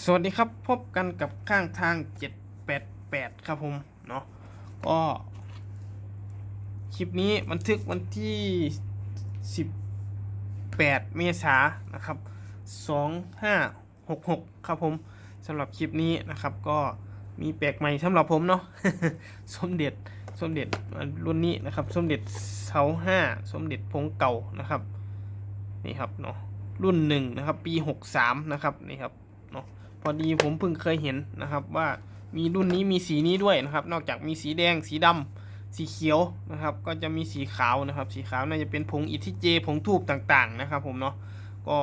สวัสดีครับพบกันกับข้างทาง 788 ครับผมเนาะก็คลิปนี้บันทึกวันที่ 18 เมษายนนะครับ 2566 ครับผมสำหรับคลิปนี้นะครับก็มีแปลกใหม่สำหรับผมเนาะสมเด็จสมเด็จรุ่นนี้นะครับ สมเด็จเสาห้าสมเด็จพงเก่านะครับนี่ครับเนาะรุ่นหนึ่งนะครับ ปี 63 นะครับนี่ครับ พอดีผมเพิ่งเคยเห็นนะครับว่ามีรุ่นนี้มีสีนี้ด้วยนะครับ นอกจากมีสีแดงสีดำสีเขียวนะครับ ก็จะมีสีขาวนะครับ สีขาวน่าจะเป็นผงอิทิเจผงทูบต่างๆนะครับ ผมเนาะก็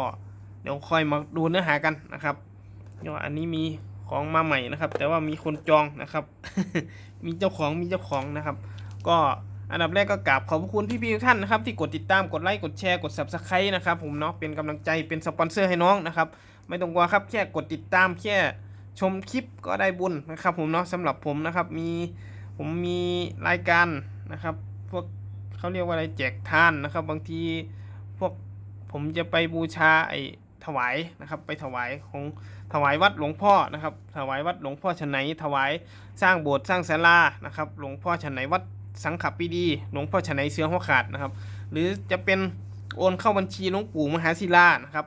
เดี๋ยวค่อยมาดูเนื้อหากันนะครับเดี๋ยวอันนี้มีของมาใหม่นะครับ แต่ว่ามีคนจองนะครับ มีเจ้าของมีเจ้าของนะครับ ก็อันดับแรกก็กราบขอบพระคุณพี่ๆทุกท่านนะครับที่กดติดตามกดไลค์กดแชร์กด subscribe นะครับผมเนาะเป็นกำลังใจเป็นสปอนเซอร์ให้น้องนะครับ ไม่ต้องกลัวครับแค่กดติดตามแค่ชมคลิปก็ได้บุญนะครับ ผมเนาะสำหรับผมนะครับมีผมมีรายการนะครับ พวกเขาเรียกว่าอะไรแจกทานนะครับ บางทีพวกผมจะไปบูชาไอ้ถวายนะครับไปถวายของถวายวัดหลวงพ่อนะครับ ถวายวัดหลวงพ่อชนไหนถวายสร้างโบสถ์สร้างศาลานะครับ หลวงพ่อชนไหนวัดสังขปีดีหลวงพ่อชนไหนเสือหัวขาดนะครับ หรือจะเป็นโอนเข้าบัญชีหลวงปู่มหาศิลานะครับ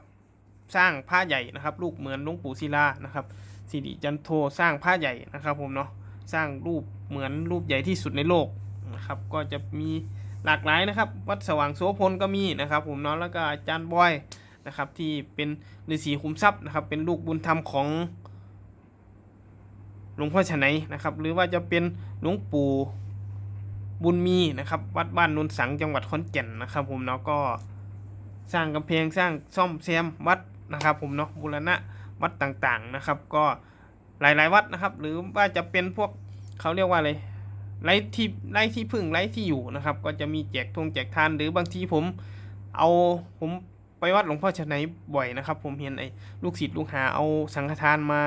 สร้างผ้าใหญ่นะครับรูปเหมือนหลวงปู่ศิลานะครับสิริจันโทสร้างผ้าใหญ่นะครับผมเนาะสร้างรูปเหมือนรูปใหญ่ที่สุดในโลกนะครับก็จะมีหลากหลายนะครับ วัดสว่างโสพลก็มีนะครับ ผมเนาะแล้วก็อาจารย์บอยนะครับที่เป็นฤาษีคุมทรัพย์นะครับเป็นลูกบุญธรรมของหลวงพ่อชนัยนะครับหรือว่าจะเป็นหลวงปู่บุญมีนะครับวัดบ้านนนสังจังหวัดขอนแก่นนะครับ ผมเนาะก็สร้างกำแพงสร้างซ่อมแซมวัด นะครับผมเนาะบูรณะวัดต่างๆนะครับ ก็หลายๆวัดนะครับ หรือว่าจะเป็นพวกเขาเรียกว่าอะไรไร้ที่ไร้ที่พึ่งไร้ที่อยู่นะครับ ก็จะมีแจกทงแจกทานหรือบางทีผมเอาผมไปวัดหลวงพ่อชนัยบ่อยนะครับ ผมเห็นไอ้ลูกศิษย์ลูกหาเอาสังฆทานมา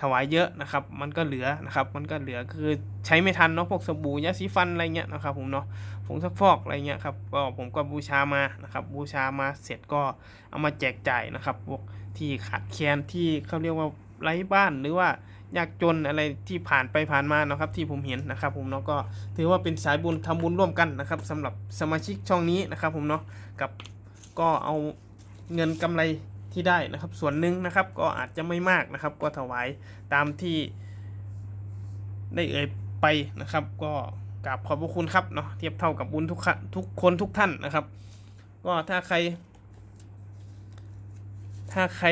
ถวายเยอะนะครับ มันก็เหลือนะครับ มันก็เหลือคือใช้ไม่ทันเนาะพวกสบู่ยาสีฟันอะไรเงี้ยนะครับผมเนาะ ผงซักฟอกอะไรเงี้ยครับก็ผมก็บูชามานะครับ บูชามาเสร็จก็เอามาแจกจ่ายนะครับพวกที่ขาดแคลนที่เขาเรียกว่าไร้บ้านหรือว่ายากจนอะไรที่ผ่านไปผ่านมานะครับ ที่ผมเห็นนะครับ ผมเนาะก็ถือว่าเป็นสายบุญทำบุญร่วมกันนะครับสำหรับสมาชิกช่องนี้นะครับ ผมเนาะกับก็เอาเงินกำไรที่ได้นะครับ ส่วนหนึ่งนะครับก็อาจจะไม่มากนะครับ ก็ถวายตามที่ได้เอ่ยไปนะครับ ก็ กราบขอบพระคุณครับเนาะเทียบเท่ากับบุญทุกทุกคนทุกท่านนะครับ ก็ถ้าใคร ถ้าใคร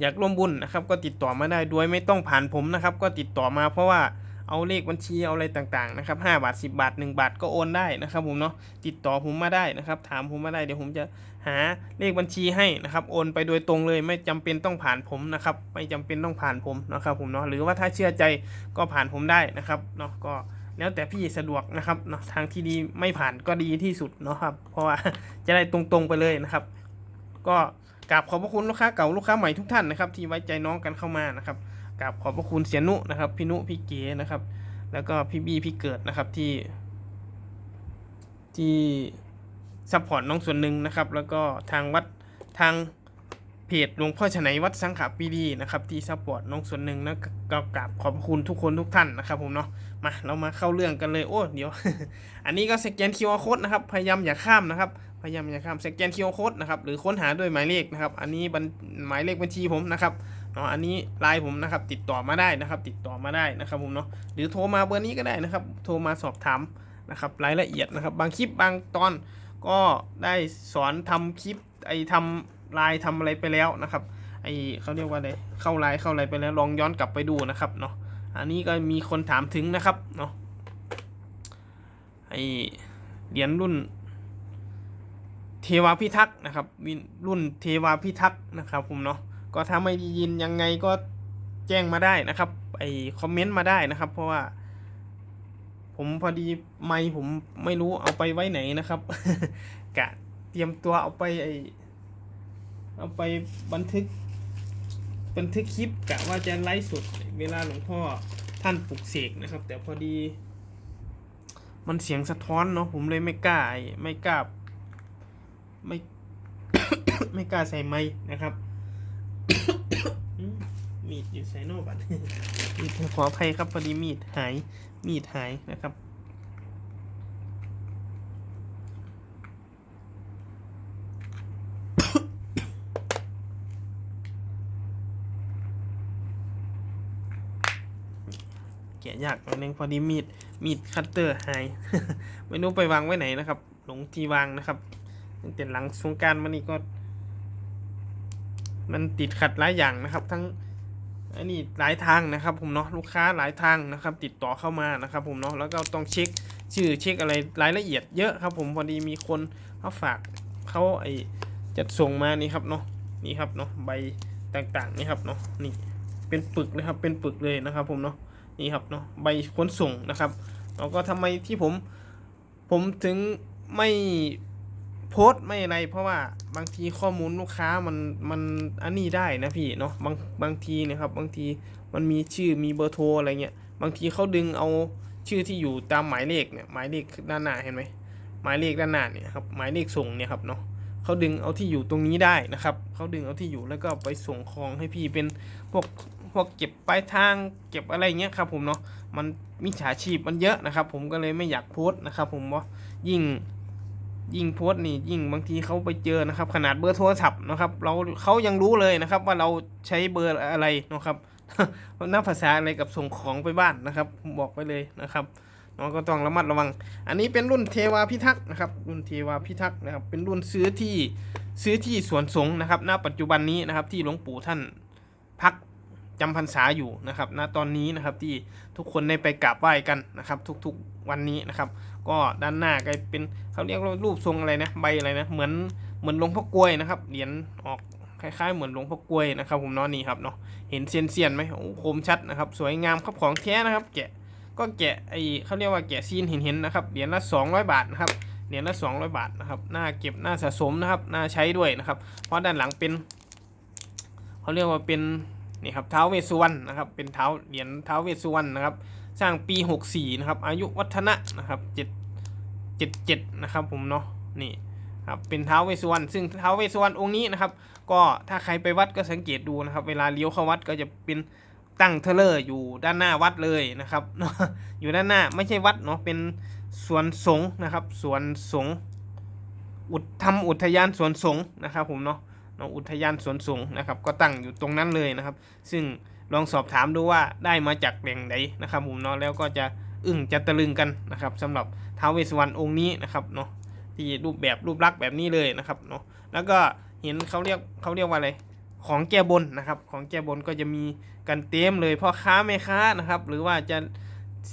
อยากร่วมบุญนะครับ ก็ติดต่อมาได้โดยไม่ต้องผ่านผมนะครับ ก็ติดต่อมาเพราะว่า เอาเลขบัญชีเอาอะไรต่างๆนะครับ5บาท 10 บาท 1 บาทก็โอนได้นะครับผมเนาะติดต่อผมมาได้นะครับ ถามผมมาได้เดี๋ยวผมจะหาเลขบัญชีให้นะครับโอนไปโดยตรงเลยไม่จำเป็นต้องผ่านผมนะครับไม่จำเป็นต้องผ่านผมนะครับผมเนาะหรือว่าถ้าเชื่อใจก็ผ่านผมได้นะครับเนาะก็แล้วแต่พี่สะดวกนะครับเนาะทางที่ดีไม่ผ่านก็ดีที่สุดเนาะครับเพราะว่าจะได้ตรงๆไปเลยนะครับ ก็กราบขอบพระคุณลูกค้าเก่าลูกค้าใหม่ทุกท่านนะครับที่ไว้ใจน้องกันเข้ามานะครับ กราบขอบพระคุณเสียนุนะครับ พี่นุพี่เก๋นะครับ แล้วก็พี่บี้พี่เกิดนะครับที่ ที่ซัพพอร์ตน้องส่วนหนึ่งนะครับ แล้วก็ทางวัดทางเพจหลวงพ่อฉนัยวัดสังขปีดีนะครับ ที่ซัพพอร์ตน้องส่วนหนึ่งนะก็กราบขอบคุณทุกคนทุกท่านนะครับ ผมเนาะมาเรามาเข้าเรื่องกันเลยโอ้เดี๋ยว อันนี้ก็สแกน QR code นะครับพยายามอย่าข้ามนะครับพยายามอย่าข้ามสแกน QR code นะครับหรือค้นหาด้วยหมายเลขนะครับ อันนี้บัญหมายเลขบัญชีผมนะครับ เนาะอันนี้ไลน์ผมนะครับ ติดต่อมาได้นะครับ ติดต่อมาได้นะครับผมเนาะหรือโทรมาเบอร์นี้ก็ได้นะครับ โทรมาสอบถามนะครับรายละเอียดนะครับ บางคลิปบางตอนก็ได้สอนทำคลิปไอ้ทำไลน์ทำอะไรไปแล้วนะครับไอ้เขาเรียกว่าอะไรเข้าไลน์เข้าอะไรไปแล้วลองย้อนกลับไปดูนะครับเนาะอันนี้ก็มีคนถามถึงนะครับเนาะไอ้เหรียญรุ่นเทวาพิทักษ์นะครับรุ่นเทวาพิทักษ์นะครับผมเนาะ ก็ถ้าไม่ได้ยินยังไงก็แจ้งมาได้นะครับไอคอมเมนต์มาได้นะครับ เพราะว่า ผมพอดีไม่ผมไม่รู้เอาไปไว้ไหนนะครับ กะเตรียมตัวเอาไปไอเอาไปบันทึก บันทึกคลิปกะว่าจะไลฟ์สดเวลาหลวงพ่อท่านปลุกเสกนะครับ แต่พอดี มันเสียงสะท้อนเนาะผมเลยไม่กล้าไม่กล้าไม่ ไม่กล้าใส่ไม้นะครับ ส่โนบัตมีดขออภัยครับพอดีมีดหาย มีดหายนะครับแกะยากหน่อยนึงพอดีมีดมีดคัตเตอร์หาย ไม่รู้ไปวางไว้ไหนนะครับ หลงที่วางนะครับตั้งแต่หลังสงกรารมานี่ก็ มันติดขัดหลายอย่างนะครับ ทั้ง อันนี้หลายทางนะครับผมเนาะลูกค้าหลายทางนะครับ ติดต่อเข้ามานะครับผมเนาะแล้วก็ต้องเช็คชื่อเช็คอะไรรายละเอียดเยอะครับ ผมพอดีมีคนเขาฝากเขาไอจัดส่งมานี่ครับเนาะนี่ครับเนาะใบต่างๆนี่ครับเนาะนี่เป็นปึกเลยครับเป็นปึกเลยนะครับ ผมเนาะนี่ครับเนาะใบขนส่งนะครับแล้วก็ทำไมที่ผมผมถึงไม่ โพสต์ไม่อะไรเพราะว่าบางทีข้อมูลลูกค้ามันมันอันนี้ได้นะพี่เนาะบางบางทีนะครับ บางทีมันมีชื่อมีเบอร์โทรอะไรเงี้ยบางทีเขาดึงเอาชื่อที่อยู่ตามหมายเลขเนี่ยหมายเลขด้านหน้าเห็นไหมหมายเลขด้านหน้าเนี่ยครับหมายเลขส่งเนี่ยครับเนาะเขาดึงเอาที่อยู่ตรงนี้ได้นะครับเขาดึงเอาที่อยู่แล้วก็ไปส่งของให้พี่เป็นพวกพวกเก็บปลายทางเก็บอะไรเงี้ยครับผมเนาะมันมิจฉาชีพมันเยอะนะครับ ผมก็เลยไม่อยากโพสต์นะครับ ผมว่ายิ่ง ยิ่งโพสต์นี่ยิ่งบางทีเขาไปเจอนะครับ ขนาดเบอร์โทรศัพท์นะครับ เราเขายังรู้เลยนะครับ ว่าเราใช้เบอร์อะไรนะครับนับภาษาอะไรกับส่งของไปบ้านนะครับ บอกไปเลยนะครับน้องก็ต้องระมัดระวัง อันนี้เป็นรุ่นเทวาพิทักษ์นะครับ รุ่นเทวาพิทักษ์นะครับ เป็นรุ่นซื้อที่ซื้อที่สวนสงนะครับ ณ ปัจจุบันนี้นะครับที่หลวงปู่ท่านพักจำพรรษาอยู่นะครับ ณ ตอนนี้นะครับที่ทุกคนได้ไปกราบไหว้กันนะครับ ทุกๆวันนี้นะครับ ก็ด้านหน้าก็เป็นเขาเรียกว่ารูปทรงอะไรนะใบอะไรนะเหมือนเหมือนหลวงพ่อกล้วยนะครับเหรียญออกคล้ายๆเหมือนหลวงพ่อกล้วยนะครับผมเนาะนี่ครับเนาะเห็นเซียนเซียนๆไหมโอ้คมชัดนะครับ สวยงามครับของแท้นะครับ แกะก็แกะไอเขาเรียกว่าแกะซีนเห็นๆนะครับเหรียญละ 200 บาทนะครับเหรียญละ 200 บาทนะครับน้าเก็บน้าสะสมนะครับน้าใช้ด้วยนะครับ เพราะด้านหลังเป็นเขาเรียกว่าเป็นนี่ครับเท้าเวสุวรรณนะครับเป็นเท้าเหรียญเท้าเวสุวรรณนะครับ สร้างปี 64 นะครับ อายุวัฒนะนะครับ7 77 นะครับผมเนาะนี่ครับเป็นท้าวเวสสุวรรณซึ่งท้าวเวสสุวรรณองค์นี้นะครับ ก็ถ้าใครไปวัดก็สังเกตดูนะครับ เวลาเลี้ยวเข้าวัดก็จะเป็นตั้งเทเลอร์อยู่ด้านหน้าวัดเลยนะครับ อยู่ด้านหน้าไม่ใช่วัดเนาะเป็นสวนสงฆ์นะครับสวนสงฆ์อุทธรรมอุทยานสวนสงฆ์นะครับผมเนาะเนาะอุทยานสวนสงฆ์นะครับ ก็ตั้งอยู่ตรงนั้นเลยนะครับ ซึ่ง ลองสอบถามดูว่าได้มาจากแหล่งไหนะครับผมเนาะแล้วก็จะอึ้งจะตะลึงกันนะครับสำหรับท้าวเวสสุวรรณองค์นี้นะครับเนาะที่รูปแบบรูปลักษณ์แบบนี้เลยนะครับเนาะแล้วก็เห็นเขาเรียกเขาเรียกว่าอะไรของแก้บนนะครับ ของแก้บนก็จะมีกันเต็มเลยพ่อค้าแม่ค้านะครับ หรือว่าจะ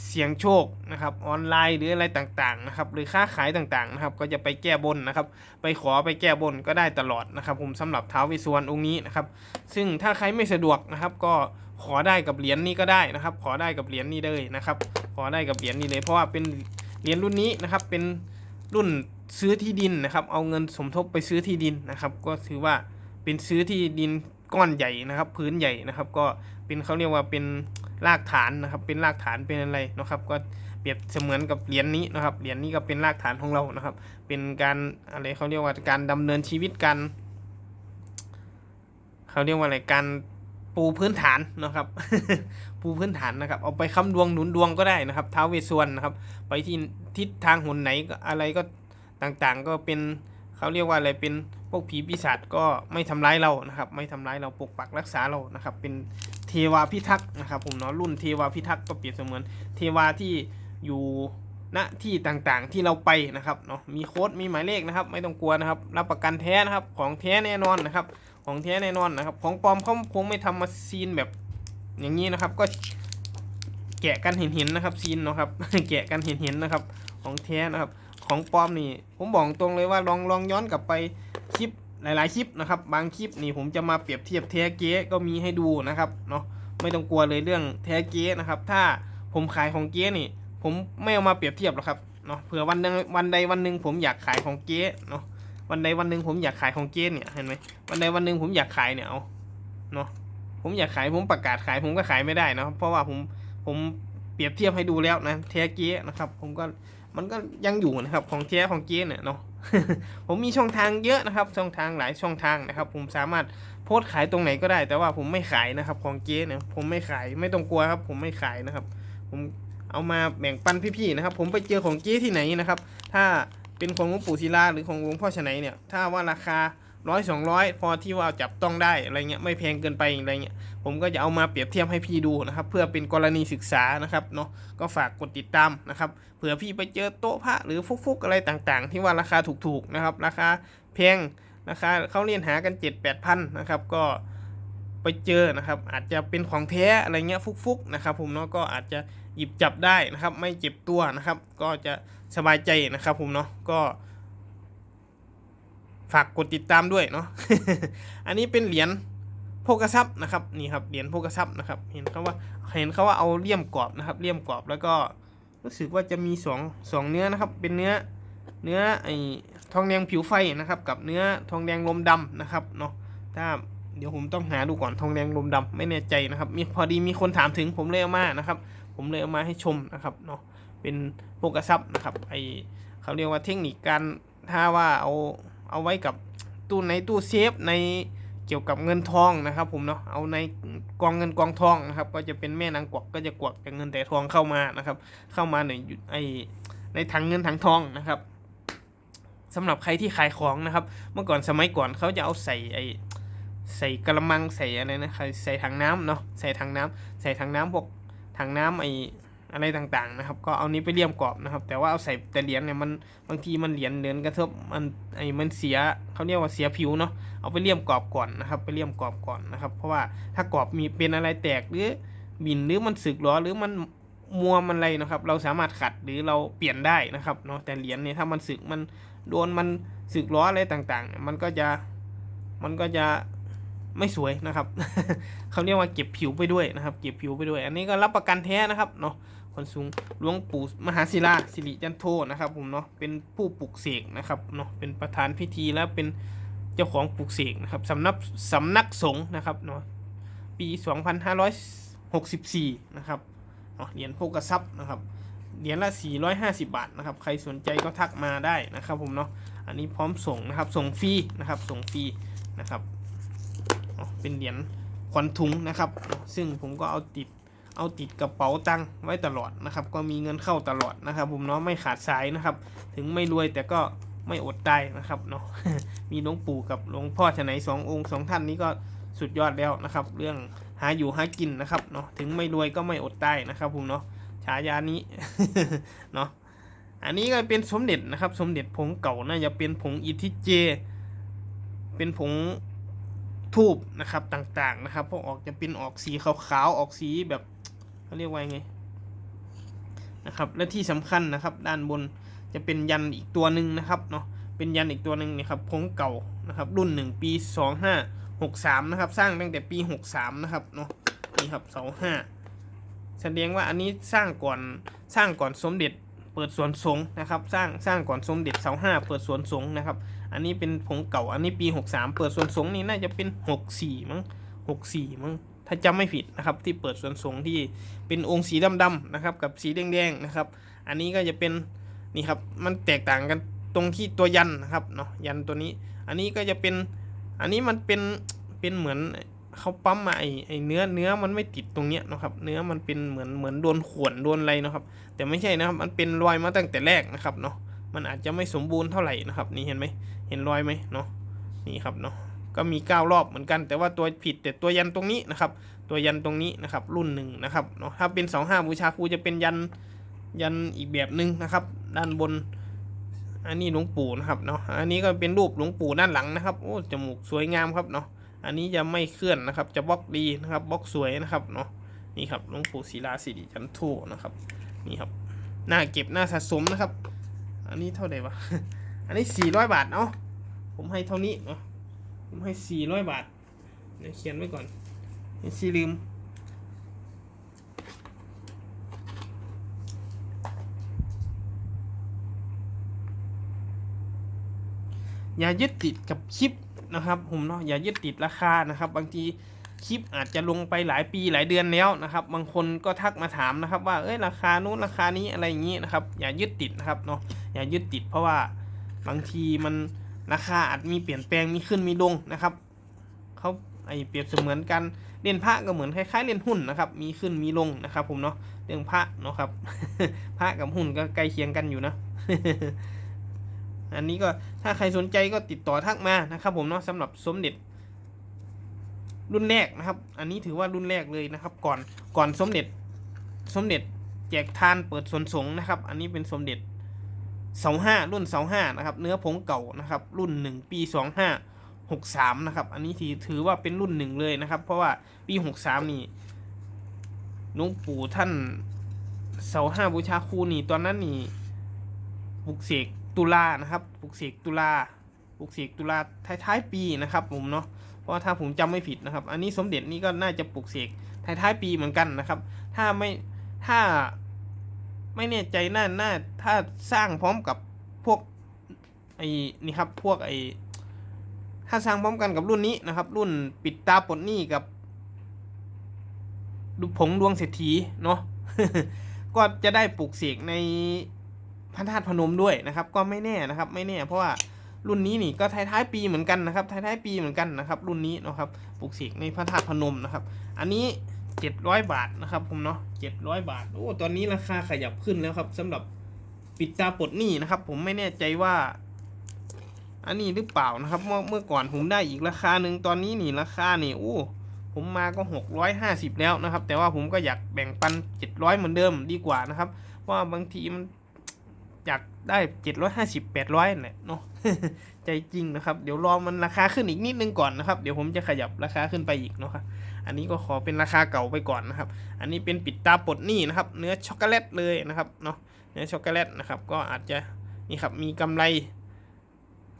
เสียงโชคนะครับออนไลน์หรืออะไรต่างๆนะครับหรือค้าขายต่างๆนะครับก็จะไปแก้บนนะครับไปขอไปแก้บนก็ได้ตลอดนะครับผมสำหรับท้าวเวสสุวรรณองค์นี้นะครับซึ่งถ้าใครไม่สะดวกนะครับก็ขอได้กับเหรียญนี้ก็ได้นะครับ ขอได้กับเหรียญนี้เลยนะครับขอได้กับเหรียญนี้เลยเพราะว่าเป็นเหรียญรุ่นนี้นะครับเป็นรุ่นซื้อที่ดินนะครับ เอาเงินสมทบไปซื้อที่ดินนะครับ ก็ถือว่าเป็นซื้อที่ดินก้อนใหญ่นะครับ พื้นใหญ่นะครับ ก็เป็นเขาเรียกว่าเป็น รากฐานนะครับ เป็นรากฐานเป็นอะไรนะครับ ก็เปรียบเสมือนกับเหรียญนี้นะครับเหรียญนี้ก็เป็นรากฐานของเรานะครับ เป็นการอะไรเขาเรียกว่าการดำเนินชีวิตการเขาเรียกว่าอะไรการปูพื้นฐานนะครับ ปูพื้นฐานนะครับ เอาไปคำดวงหนุนดวงก็ได้นะครับท้าวเวสสวรรณนะครับ ไปที่ทิศทางหนไหนก็อะไรก็ต่างๆ ก็เป็นเขาเรียกว่าอะไรเป็นพวกผีปีศาจก็ไม่ทำร้ายเรานะครับ ไม่ทำร้ายเราปกปักรักษาเรานะครับ เป็น เทวาพิทักษ์นะครับผมเนาะรุ่นเทวาพิทักษ์ก็เปรียบเสมือนเทวาที่อยู่ณที่ต่างๆที่เราไปนะครับเนาะมีโค้ดมีหมายเลขนะครับ ไม่ต้องกลัวนะครับ รับประกันแท้นะครับ ของแท้แน่นอนนะครับ ของแท้แน่นอนนะครับ ของปลอมเขาคงไม่ทำมาซีนแบบอย่างนี้นะครับ ก็แกะกันเห็นๆนะครับซีนเนาะครับแกะกันเห็นๆนะครับ ของแท้นะครับ ของปลอมนี่ ผมบอกตรงเลยว่าลองลองย้อนกลับไปคลิป หลายๆคลิปนะครับ บางคลิปนี่ผมจะมาเปรียบเทียบแท้เก๊ก็มีให้ดูนะครับเนาะไม่ต้องกลัวเลยเรื่องแท้เก๊นะครับ ถ้าผมขายของเก๊นี่ ผมไม่เอามาเปรียบเทียบหรอกครับเนาะเผื่อวันนึงวันใดวันหนึ่งผมอยากขายของเก๊เนาะวันใดวันหนึ่งผมอยากขายของเก๊เนี่ยเห็นไหมวันใดวันหนึ่งผมอยากขายเนี่ยเอาเนาะผมอยากขายผมประกาศขายผมก็ขายไม่ได้นะเพราะว่าผมผมเปรียบเทียบให้ดูแล้วนะแท้เก๊นะครับ ผมก็มันก็ยังอยู่นะครับของแท้ของเก๊เนี่ยเนาะ ผมมีช่องทางเยอะนะครับ ช่องทางหลายช่องทางนะครับ ผมสามารถโพสต์ขายตรงไหนก็ได้ แต่ว่าผมไม่ขายนะครับ ของเจ๊เนี่ยผมไม่ขายไม่ต้องกลัวครับ ผมไม่ขายนะครับ ผมเอามาแบ่งปันพี่ๆนะครับ ผมไปเจอของเจ๊ที่ไหนนะครับ ถ้าเป็นของหลวงปู่ศิลาหรือของหลวงพ่อชนัยเนี่ย ถ้าว่าราคา ร้อยสองร้อยพอที่ว่าจับต้องได้อะไรเงี้ยไม่แพงเกินไปอะไรเงี้ยผมก็จะเอามาเปรียบเทียบให้พี่ดูนะครับ เพื่อเป็นกรณีศึกษานะครับเนาะก็ฝากกดติดตามนะครับเผื่อพี่ไปเจอโต๊ะพระหรือฟุกๆอะไรต่างๆ ที่ว่าราคาถูกๆนะครับ ราคาแพงราคาเขาเรียนหากันเจ็ดแปดพันนะครับก็ไปเจอนะครับ อาจจะเป็นของแท้อะไรเงี้ยฟุกๆนะครับ ผมเนาะก็อาจจะหยิบจับได้นะครับ ไม่เจ็บตัวนะครับ ก็จะสบายใจนะครับ ผมเนาะก็ ฝากกดติดตามด้วยเนาะ อันนี้เป็นเหรียญโพกทรัพย์นะครับนี่ครับเหรียญโพกทรัพย์นะครับ เห็นเขาว่าเห็นเขาว่าเอาเลี่ยมกรอบนะครับเลี่ยมกรอบแล้วก็รู้สึกว่าจะมีสองสองเนื้อนะครับ เป็นเนื้อเนื้อไอ้ทองแดงผิวไฟนะครับ กับเนื้อทองแดงลมดำนะครับเนาะถ้าเดี๋ยวผมต้องหาดูก่อนทองแดงลมดำไม่แน่ใจนะครับ มีพอดีมีคนถามถึงผมเลยเอามานะครับ ผมเลยเอามาให้ชมนะครับเนาะเป็นโพกทรัพย์นะครับไอเขาเรียกว่าเทคนิคการถ้าว่าเอา เอาไว้กับตู้ในตู้เซฟในเกี่ยวกับเงินทองนะครับ ผมเนาะเอาในกองเงินกองทองนะครับ ก็จะเป็นแม่นางกวักก็จะกวักแต่เงินแต่ทองเข้ามานะครับ เข้ามาในไอในถังเงินถังทองนะครับสำหรับใครที่ขายของนะครับ เมื่อก่อนสมัยก่อนเขาจะเอาใส่ไอใส่กระมังใส่อะไรนะใส่ถังน้ำเนาะใส่ถังน้ำใส่ถังน้ำพวกถังน้ำไอ อะไรต่างๆนะครับ ก็เอานี้ไปเลี่ยมกรอบนะครับ แต่ว่าเอาใส่แต่เหรียญเนี่ยมันบางทีมันเหรียญเหรียญกระทบมันไอ้มันเสียเขาเรียกว่าเสียผิวเนาะเอาไปเลี่ยมกรอบก่อนนะครับ ไปเลี่ยมกรอบก่อนนะครับ เพราะว่าถ้ากรอบมีเป็นอะไรแตกหรือบินหรือมันสึกหรอหรือมันมัวมันอะไรนะครับ เราสามารถขัดหรือเราเปลี่ยนได้นะครับเนาะแต่เหรียญเนี่ยถ้ามันสึกมันโดนมันสึกล้ออะไรต่างๆ มันก็จะมันก็จะไม่สวยนะครับ เขาเรียกว่าเก็บผิวไปด้วยนะครับ เก็บผิวไปด้วย อันนี้ก็รับประกันแท้นะครับเนาะ คนสูงหลวงปู่มหาศิลาสิริจันโทนะครับผมเนาะเป็นผู้ปลุกเสกนะครับเนาะเป็นประธานพิธีและเป็นเจ้าของปลุกเสกนะครับสำนักสำนักสงฆ์นะครับเนาะปี 2564 นะครับเนาะเหรียญโภกทรัพย์นะครับเหรียญละ 450 บาทนะครับใครสนใจก็ทักมาได้นะครับผมเนาะอันนี้พร้อมส่งนะครับส่งฟรีนะครับส่งฟรีนะครับเป็นเหรียญขวัญถุงนะครับ ซึ่งผมก็เอาติด เอาติดกระเป๋าตังค์ไว้ตลอดนะครับ ก็มีเงินเข้าตลอดนะครับ ผมเนาะไม่ขาดสายนะครับ ถึงไม่รวยแต่ก็ไม่อดตายนะครับเนาะมีหลวงปู่กับหลวงพ่อชไหนสององค์สองท่านนี้ก็สุดยอดแล้วนะครับ เรื่องหาอยู่หากินนะครับเนาะถึงไม่รวยก็ไม่อดตายนะครับผมเนาะฉายานี้เนาะอันนี้ก็เป็นสมเด็จนะครับ สมเด็จผงเก่าน่าจะเป็นผงอิทิเจ เป็นผงทูบนะครับต่างๆนะครับพวกออกจะเป็นออกสีขาวๆออกสีแบบ เขาเรียกว่าไงนะครับ และที่สำคัญนะครับ ด้านบนจะเป็นยันอีกตัวหนึ่งนะครับเนาะเป็นยันอีกตัวหนึ่งนะครับผงเก่านะครับ รุ่นหนึ่งปีสองห้าหกสามนะครับ สร้างตั้งแต่ปีหกสามนะครับเนาะนี่ครับเสาห้าแสดงว่าอันนี้สร้างก่อนสร้างก่อนสมเด็จเปิดสวนสงนะครับ สร้างสร้างก่อนสมเด็จเสาห้าเปิดสวนสงนะครับ อันนี้เป็นผงเก่าอันนี้ปี 63 เปิดสวนสงนี่น่าจะเป็น 64 มั้ง64 มั้ง ถ้าจำไม่ผิดนะครับที่เปิดส่วนสูงที่เป็นองค์สีดำๆนะครับกับสีแดงๆนะครับ อันนี้ก็จะเป็นนี่ครับมันแตกต่างกันตรงที่ตัวยันนะครับเนาะยันตัวนี้ อันนี้ก็จะเป็นอันนี้มันเป็นเป็นเหมือนเขาปั๊มมาไอไอเนื้อเนื้อมันไม่ติดตรงเนี้ยนะครับ เนื้อมันเป็นเหมือนเหมือนโดนข่วนโดนอะไรนะครับ แต่ไม่ใช่นะครับ มันเป็นรอยมาตั้งแต่แรกนะครับเนาะมันอาจจะไม่สมบูรณ์เท่าไหร่นะครับ นี่เห็นไหมเห็นรอยไหมเนาะนี่ครับเนาะ ก็มีเก้ารอบเหมือนกัน แต่ว่าตัวผิดแต่ตัวยันตรงนี้นะครับ ตัวยันตรงนี้นะครับรุ่นหนึ่งนะครับเนาะถ้าเป็นสองห้าบูชาครูจะเป็นยันยันอีกแบบหนึ่งนะครับ ด้านบน อันนี้หลวงปู่นะครับเนาะอันนี้ก็เป็นรูปหลวงปู่ด้านหลังนะครับโอ้จมูกสวยงามครับเนาะอันนี้จะไม่เคลื่อนนะครับ จะบล็อกดีนะครับบล็อกสวยนะครับเนาะนี่ครับหลวงปู่ศิลาสิริจันโทนะครับนี่ครับหน้าเก็บหน้าสะสมนะครับ อันนี้เท่าไหร่วะอันนี้สี่ร้อยบาทเนาะผมให้เท่านี้เนาะ ผมให้สี่ร้อยบาทเดี๋ยวเขียนไว้ก่อนเดี๋ยวซีลืม อย่ายึดติดกับคลิปนะครับ ผมเนาะอย่ายึดติดราคานะครับ บางทีคลิปอาจจะลงไปหลายปีหลายเดือนแล้วนะครับ บางคนก็ทักมาถามนะครับ ว่าเอ้ยราคานู้นราคานี้อะไรอย่างนี้นะครับ อย่ายึดติดนะครับเนาะอย่ายึดติดเพราะว่าบางทีมัน ราคาอาจมีเปลี่ยนแปลงมีขึ้นมีลงนะครับเขาไอเปรียบเสมือนกันเล่นพระก็เหมือนคล้ายๆเล่นหุ้นนะครับ มีขึ้นมีลงนะครับ ผมเนาะเรื่องพระเนาะครับ พระกับหุ้นก็ใกล้เคียงกันอยู่นะอันนี้ก็ถ้าใครสนใจก็ติดต่อทักมานะครับ ผมเนาะสำหรับสมเด็จ รุ่นแรกนะครับ อันนี้ถือว่ารุ่นแรกเลยนะครับ ก่อนก่อนสมเด็จสมเด็จแจกทานเปิดสวนสงนะครับ อันนี้เป็นสมเด็จ เสาห้ารุ่นเสาห้านะครับ เนื้อผงเก่านะครับ รุ่นหนึ่งปีสองห้าหกสามนะครับ อันนี้ถือถือว่าเป็นรุ่นหนึ่งเลยนะครับ เพราะว่าปีหกสามนี่หลวงปู่ท่านเสาห้าบูชาครูนี่ตอนนั้นนี่ปลุกเสกตุลานะครับปลุกเสกตุลาปลุกเสกตุลาท้ายๆปีนะครับ ผมเนาะเพราะว่าถ้าผมจำไม่ผิดนะครับ อันนี้สมเด็จนี่ก็น่าจะปลุกเสกท้ายๆปีเหมือนกันนะครับ ถ้าไม่ถ้า ไม่แน่ใจน่าน่าถ้าสร้างพร้อมกับพวกไอ้นี่ครับพวกไอ้ถ้าสร้างพร้อมกันกับรุ่นนี้นะครับ รุ่นปิดตาปลดหนี้กับดูผงดวงเศรษฐีเนาะก็จะได้ปลูกเสกในพระธาตุพนมด้วยนะครับ ก็ไม่แน่นะครับ ไม่แน่ เพราะว่ารุ่นนี้นี่ก็ท้ายๆปีเหมือนกันนะครับท้ายๆปีเหมือนกันนะครับ รุ่นนี้เนาะครับปลูกเสกในพระธาตุพนมนะครับ อันนี้ 700บาทนะครับผมเนาะ700บาท โอ้ ตอนนี้ราคาขยับขึ้นแล้วครับสำหรับปิดตาปลดหนี้นะครับ ผมไม่แน่ใจว่า อันนี้หรือเปล่านะครับ เมื่อเมื่อก่อนผมได้อีกราคาหนึ่งตอนนี้นี่ราคานี่โอ้ผมมาก็ 650 แล้วนะครับ แต่ว่าผมก็อยากแบ่งปัน 700 เหมือนเดิมดีกว่านะครับ ว่าบางทีมันอยากได้ 750 800นั่นแหละเนาะใจจริงนะครับ เดี๋ยวรอมันราคาขึ้นอีกนิดนึงก่อนนะครับ เดี๋ยวผมจะขยับราคาขึ้นไปอีกเนาะครับ อันนี้ก็ขอเป็นราคาเก่าไปก่อนนะครับ อันนี้เป็นปิดตาปลดหนี้นะครับ เนื้อช็อกโกแลตเลยนะครับเนาะ เนื้อช็อกโกแลตนะครับ ก็อาจจะนี่ครับมีกำไร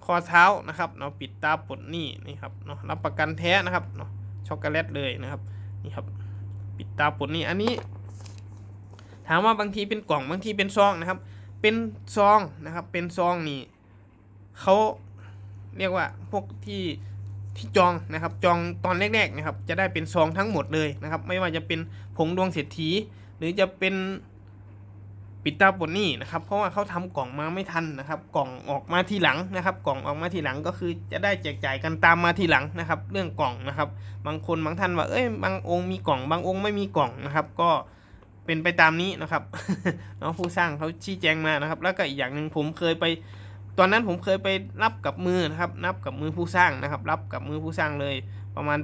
ข้อเท้านะครับเนาะปิดตาปลดหนี้นี่ครับเนาะรับประกันแท้นะครับเนาะช็อกโกแลตเลยนะครับนี่ครับปิดตาปลดหนี้อันนี้ ถามว่าบางทีเป็นกล่องบางทีเป็นซองนะครับ เป็นซองนะครับเป็นซองนี่เขาเรียกว่าพวกที่ ที่จองนะครับจองตอนแรกๆนะครับจะได้เป็นซองทั้งหมดเลยนะครับไม่ว่าจะเป็นผงดวงเศรษฐี หรือจะเป็นปิดตาปลดหนี้นะครับเพราะว่าเขาทำกล่องมาไม่ทันนะครับ กล่องออกมาทีหลังนะครับ กล่องออกมาทีหลังก็คือจะได้แจกจ่ายกันตามมาทีหลังนะครับ เรื่องกล่องนะครับ บางคนบางท่านว่าเอ้ยบางองค์มีกล่อง บางองค์ไม่มีกล่องนะครับ ก็เป็นไปตามนี้นะครับเนาะผู้สร้างเขาชี้แจงมานะครับ แล้วก็อีกอย่างหนึ่งผมเคยไป ตอนนั้นผมเคยไปรับกับมือนะครับนับกับมือผู้สร้างนะครับ รับกับมือผู้สร้างเลยประมาณ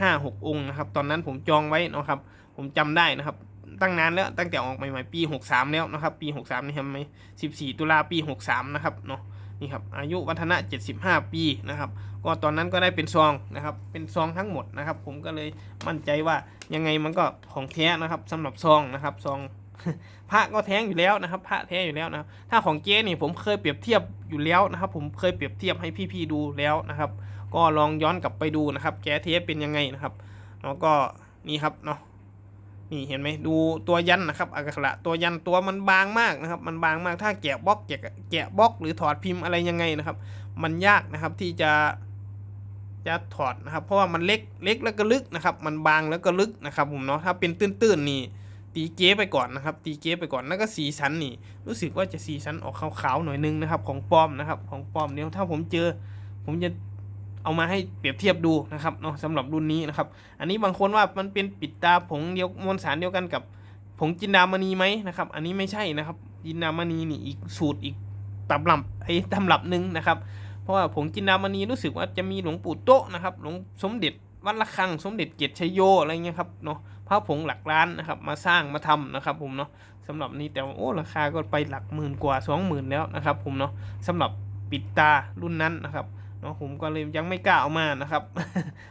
ห้าหกองค์นะครับ ตอนนั้นผมจองไว้นะครับ ผมจำได้นะครับ ตั้งนานแล้วตั้งแต่ออกใหม่ๆปี63แล้วนะครับ ปี63นี่ทำไหม14ตุลาปี63นะครับเนาะนี่ครับอายุวัฒนะ75 ปีนะครับ ก็ตอนนั้นก็ได้เป็นซองนะครับ เป็นซองทั้งหมดนะครับ ผมก็เลยมั่นใจว่ายังไงมันก็ของแท้นะครับสำหรับซองนะครับซอง พระก็แท้งอยู่แล้วนะครับ พระแท้อยู่แล้วนะครับ ถ้าของเจ๊นี่ผมเคยเปรียบเทียบอยู่แล้วนะครับ ผมเคยเปรียบเทียบให้พี่ๆดูแล้วนะครับ ก็ลองย้อนกลับไปดูนะครับแก้เทปเป็นยังไงนะครับแล้วก็นี่ครับเนาะนี่เห็นไหมดูตัวยันนะครับอักขระตัวยันตัวมันบางมากนะครับ มันบางมากถ้าแกะบล็อกแกะแกะบล็อก หรือถอดพิมพ์อะไรยังไงนะครับ มันยากนะครับที่จะจะถอดนะครับ เพราะว่ามันเล็กเล็กแล้วก็ลึกนะครับ มันบางแล้วก็ลึกนะครับ ผมเนาะถ้าเป็นตื้นๆนี่ ตีเก๊ไปก่อนนะครับตีเก๊ไปก่อนแล้วก็สีสันนี่ รู้สึกว่าจะสีสันออกขาวๆหน่อยนึงนะครับ ของปลอมนะครับ ของปลอมเดี๋ยวถ้าผมเจอ ผมจะเอามาให้เปรียบเทียบดูนะครับเนาะสำหรับรุ่นนี้นะครับ อันนี้บางคนว่ามันเป็นปิดตาผงเดียวมวลสารเดียวกันกับผงจินดามณีไหมนะครับ อันนี้ไม่ใช่นะครับ จินดามณีนี่อีกสูตรอีกตำรับไอ้ตำรับหนึ่งนะครับ เพราะว่าผงจินดามณีรู้สึกว่าจะมีหลวงปู่โตะนะครับ หลวงสมเด็จ วัดระฆังสมเด็จเกียรติชยโยอะไรเงี้ยครับเนาะพระผงหลักล้านนะครับมาสร้างมาทำนะครับผมเนาะสำหรับนี้แต่ว่าโอ้ราคาก็ไปหลักหมื่นกว่าสองหมื่นแล้วนะครับผมเนาะสำหรับปิดตารุ่นนั้นนะครับเนาะผมก็เลยยังไม่กล้าเอามานะครับ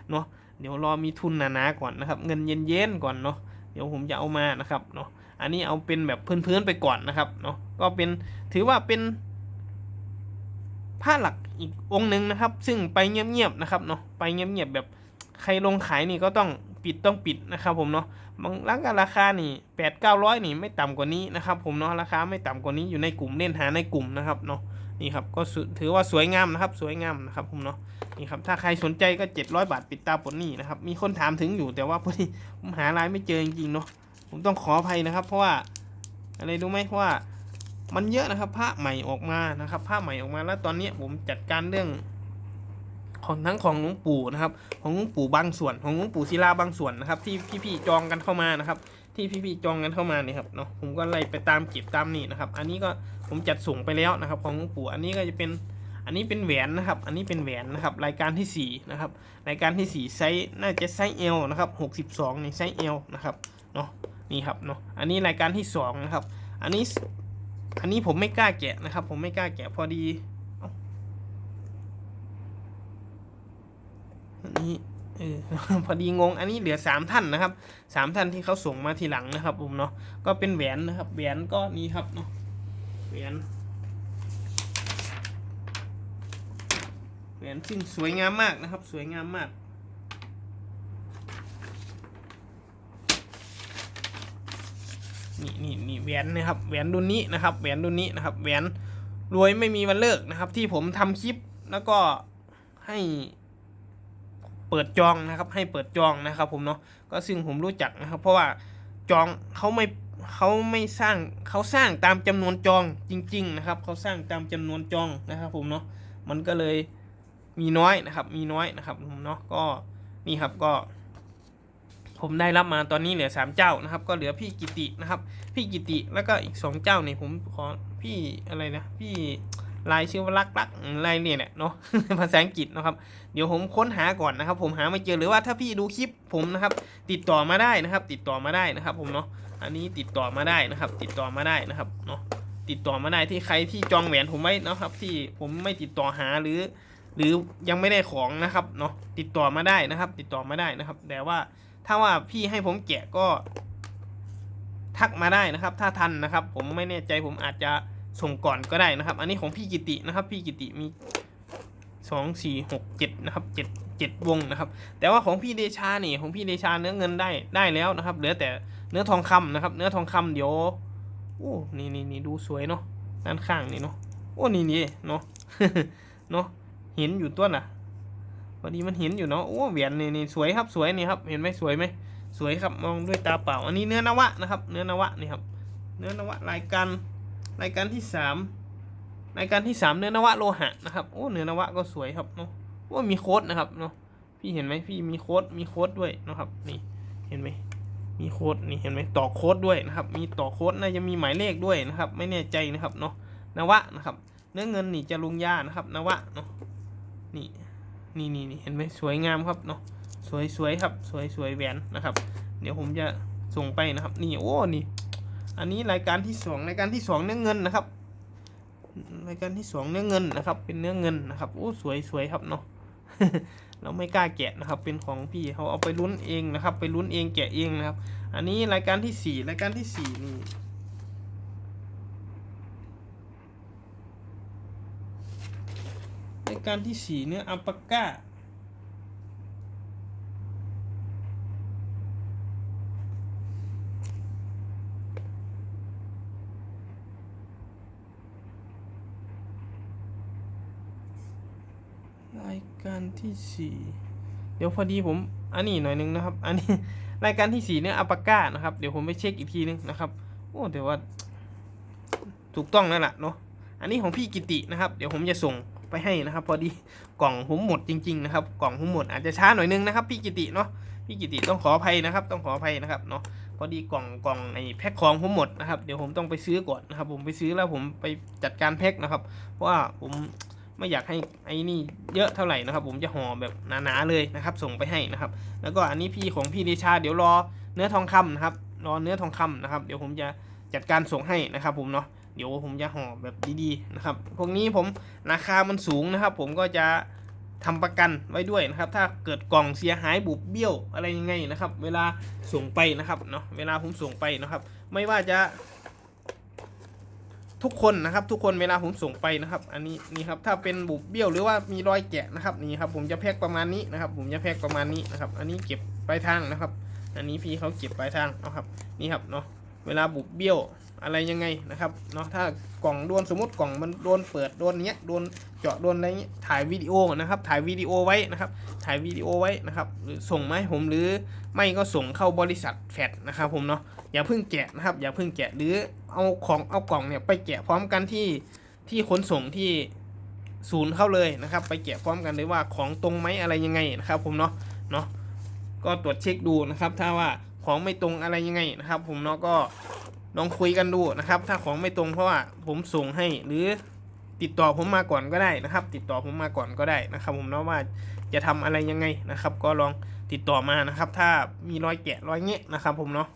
เนาะเดี๋ยวรอมีทุนหนาๆก่อนนะครับ เงินเย็นๆก่อนเนาะเดี๋ยวผมจะเอามานะครับเนาะอันนี้เอาเป็นแบบพื้นๆไปก่อนนะครับเนาะก็เป็นถือว่าเป็นผ้าหลักอีกองค์หนึ่งนะครับ ซึ่งไปเงียบๆนะครับเนาะไปเงียบๆแบบ ใครลงขายนี่ก็ต้องปิดต้องปิดนะครับผมเนาะบางร้านก็ราคานี่แปดเก้าร้อยนี่ไม่ต่ำกว่านี้นะครับผมเนาะราคาไม่ต่ำกว่านี้อยู่ในกลุ่มเล่นหาในกลุ่มนะครับเนาะนี่ครับก็ถือว่าสวยงามนะครับสวยงามนะครับผมเนาะนี่ครับถ้าใครสนใจก็เจ็ดร้อยบาทปิดตาปลนี้นะครับมีคนถามถึงอยู่แต่ว่าพอดีผมหารายไม่เจอจริงๆเนาะผมต้องขออภัยนะครับ เพราะว่าอะไรรู้ไหมเพราะว่ามันเยอะนะครับผ้าใหม่ออกมานะครับผ้าใหม่ออกมาแล้วตอนนี้ผมจัดการเรื่อง ของทั้งของหลวงปู่นะครับ ของหลวงปู่บางส่วน ของหลวงปู่ศิลาบางส่วนนะครับ ที่พี่ๆจองกันเข้ามานะครับ ที่พี่ๆจองกันเข้ามาเนี่ยครับเนาะผมก็ไล่ไปตามเก็บตามนี่นะครับ อันนี้ก็ผมจัดส่งไปแล้วนะครับ ของหลวงปู่อันนี้ก็จะเป็นอันนี้เป็นแหวนนะครับ อันนี้เป็นแหวนนะครับ รายการที่สี่นะครับ รายการที่สี่ไซส์น่าจะไซส์ L นะครับหกสิบสองในไซส์ L นะครับเนาะนี่ครับเนาะอันนี้รายการที่สองนะครับ อันนี้อันนี้ผมไม่กล้าแกะนะครับ ผมไม่กล้าแกะพอดีเอ้าอั นี้เออพอดีงง อันนี้เหลือสามท่านนะครับสามท่านที่เขาส่งมาทีหลังนะครับผมเนาะก็เป็นแหวนนะครับ แหวนก็นี่ครับเนาะแหวนแหวนซึ่งสวยงามมากนะครับ สวยงามมากนี่นี่นี่แหวนนะครับแหวนรุ่นนี้นะครับแหวนรุ่นนี้นะครับแหวนรวยไม่มีวันเลิกนะครับ ที่ผมทำคลิปแล้วก็ให้ เปิดจองนะครับ ให้เปิดจองนะครับ ผมเนาะก็ซึ่งผมรู้จักนะครับ เพราะว่าจองเขาไม่เขาไม่สร้างเขาสร้างตามจำนวนจองจริง ๆ นะครับเขาสร้างตามจำนวนจองนะครับ ผมเนาะมันก็เลยมีน้อยนะครับ มีน้อยนะครับผมเนาะก็นี่ครับก็ ผมได้รับมาตอนนี้เหลือสามเจ้านะครับ ก็เหลือพี่กิตินะครับ พี่กิติแล้วก็อีกสองเจ้าเนี่ยผมขอพี่อะไรนะพี่ ลายชื่อว่ารักรักลายเนี่ยเนาะภาษาอังกฤษนะครับ เดี๋ยวผมค้นหาก่อนนะครับ ผมหาไม่เจอหรือว่าถ้าพี่ดูคลิปผมนะครับ ติดต่อมาได้นะครับ ติดต่อมาได้นะครับ ผมเนาะอันนี้ติดต่อมาได้นะครับ ติดต่อมาได้นะครับเนาะติดต่อมาได้ที่ใครที่จองแหวนผมไว้นะครับ ที่ผมไม่ติดต่อหาหรือ หรือยังไม่ได้ของนะครับเนาะติดต่อมาได้นะครับ ติดต่อมาได้นะครับ แต่ว่าถ้าว่าพี่ให้ผมแกะก็ ทักมาได้นะครับ ถ้าทันนะครับ ผมไม่แน่ใจผมอาจจะ ส่งก่อนก็ได้นะครับ อันนี้ของพี่กิตินะครับ พี่กิติมีสองสี่หกเจ็ดนะครับเจ็ดเจ็ดวงนะครับ แต่ว่าของพี่เดชานี่ของพี่เดชาเนื้อเงินได้ได้แล้วนะครับ เหลือแต่เนื้อทองคำนะครับ เนื้อทองคำเดี๋ยวโอ้นี่นี่นี่ดูสวยเนาะด้านข้างนี่เนาะโอ้นี่นี่เนาะเนาะเห็นอยู่ตัวน่ะพอดีมันเห็นอยู่เนาะโอ้เหรียญนี่นี่สวยครับสวยนี่ครับ เห็นไหมสวยไหมสวยครับมองด้วยตาเปล่า อันนี้เนื้อนวะนะครับ เนื้อนวะนี่ครับ เนื้อนวะรายการ รายการที่สามรายการที่สามเนื้อนวะโลหะนะครับโอ้เนื้อนวะก็สวยครับเนาะโอ้มีโค้ดนะครับเนาะพี่เห็นไหมพี่มีโค้ดมีโค้ดด้วยนะครับ นี่เห็นไหมมีโค้ดนี่เห็นไหมต่อโค้ดด้วยนะครับ มีต่อโค้ดน่าจะมีหมายเลขด้วยนะครับ ไม่แน่ใจนะครับเนาะนวะนะครับ เนื้อเงินนี่จะลุงยานะครับ นวะเนาะนี่นี่นี่เห็นไหมสวยงามครับเนาะสวยสวยครับ สวยสวยแหวนนะครับ เดี๋ยวผมจะส่งไปนะครับ นี่โอ้นี่ อันนี้รายการที่สองรายการที่สองเนื้อเงินนะครับ รายการที่สองเนื้อเงินนะครับ เป็นเนื้อเงินนะครับโอ้สวยสวยครับเนาะเราไม่กล้าแกะนะครับ เป็นของพี่เขาเอาไปลุ้นเองนะครับ ไปลุ้นเองแกะเองนะครับ อันนี้รายการที่สี่รายการที่สี่นี่รายการที่สี่เนื้ออัลปาก้า ราย การที่สี่เดี๋ยวพอดีผมอันนี้หน่อยนึงนะครับ อันนี้รายการที่สี่เนี่ยอัปาก้านะครับ เดี๋ยวผมไปเช็คอีกทีนึงนะครับ โอ้แต่ว่า ถูกต้องแล้วล่ะเนาะ อันนี้ของพี่กิตินะครับ เดี๋ยวผมจะส่งไปให้นะครับ พอดีกล่องผมหมดจริง ๆ นะครับ กล่องผมหมดอาจจะช้าหน่อยนึงนะครับพี่กิติเนาะ พี่กิติต้องขออภัยนะครับ ต้องขออภัยนะครับเนาะ พอดีกล่องกล่องไอ้แพ็คของผมหมดนะครับ เดี๋ยวผมต้องไปซื้อก่อนนะครับ ผมไปซื้อแล้วผมไปจัดการแพ็คนะครับ เพราะว่าผม ไม่อยากให้ไอ้นี่เยอะเท่าไหร่นะครับผมจะห่อแบบหนาๆเลยนะครับส่งไปให้นะครับ แล้วก็อันนี้พี่ของพี่เดชาเดี๋ยวรอเนื้อทองคำนะครับรอเนื้อทองคำนะครับ เดี๋ยวผมจะจัดการส่งให้นะครับผมเนาะเดี๋ยวผมจะห่อแบบดีๆนะครับ พวกนี้ผมราคามันสูงนะครับ ผมก็จะทำประกันไว้ด้วยนะครับ ถ้าเกิดกล่องเสียหายบุบเบี้ยวอะไรยังไงนะครับ เวลาส่งไปนะครับเนาะเวลาผมส่งไปนะครับ ไม่ว่าจะ ทุกคนนะครับ ทุกคนเวลาผมส่งไปนะครับ อันนี้นี่ครับถ้าเป็นบุบเบี้ยวหรือว่ามีรอยแกะนะครับนี่ครับ ผมจะแพ็กประมาณนี้นะครับ ผมจะแพ็กประมาณนี้นะครับ อันนี้เก็บปลายทางนะครับ อันนี้พี่เขาเก็บปลายทางนะครับ นี่ครับเนาะเวลาบุบเบี้ยว อะไรยังไงนะครับเนาะถ้ากล่องโดนสมมติกล่องมันโดนเปิดโดนเนี้ยโดนเจาะโดนอะไรเงี้ยถ่ายวิดีโอนะครับถ่ายวิดีโอไว้นะครับถ่ายวิดีโอไว้นะครับหรือส่งมาให้ผมหรือไม่ก็ส่งเข้าบริษัทแฟดนะครับผมเนาะอย่าเพิ่งแกะนะครับอย่าเพิ่งแกะหรือเอาของเอากล่องเนี่ยไปแกะพร้อมกันที่ที่ขนส่งที่ศูนย์เข้าเลยนะครับ ไปแกะพร้อมกันเลยว่าของตรงไหมอะไรยังไงนะครับ ผมเนาะเนาะก็ตรวจเช็คดูนะครับ ถ้าว่าของไม่ตรงอะไรยังไงนะครับ ผมเนาะก็ ลองคุยกันดูนะครับ ถ้าของไม่ตรงเพราะว่าผมส่งให้หรือติดต่อผมมาก่อนก็ได้นะครับ ติดต่อผมมาก่อนก็ได้นะครับ ผมเนาะว่าจะทำอะไรยังไงนะครับ ก็ลองติดต่อมานะครับ ถ้ามีรอยแกะรอยเงี้ยนะครับ ผมเนาะ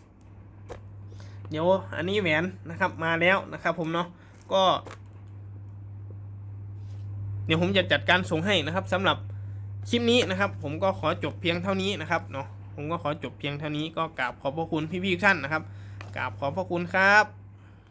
เดี๋ยวอันนี้แหวนนะครับมาแล้วนะครับ ผมเนาะก็ เดี๋ยวผมจะจัดการส่งให้นะครับสำหรับคลิปนี้นะครับ ผมก็ขอจบเพียงเท่านี้นะครับเนาะผมก็ขอจบเพียงเท่านี้ก็กราบขอบพระคุณพี่ๆทุกท่านนะครับ กราบขอบพระคุณครับ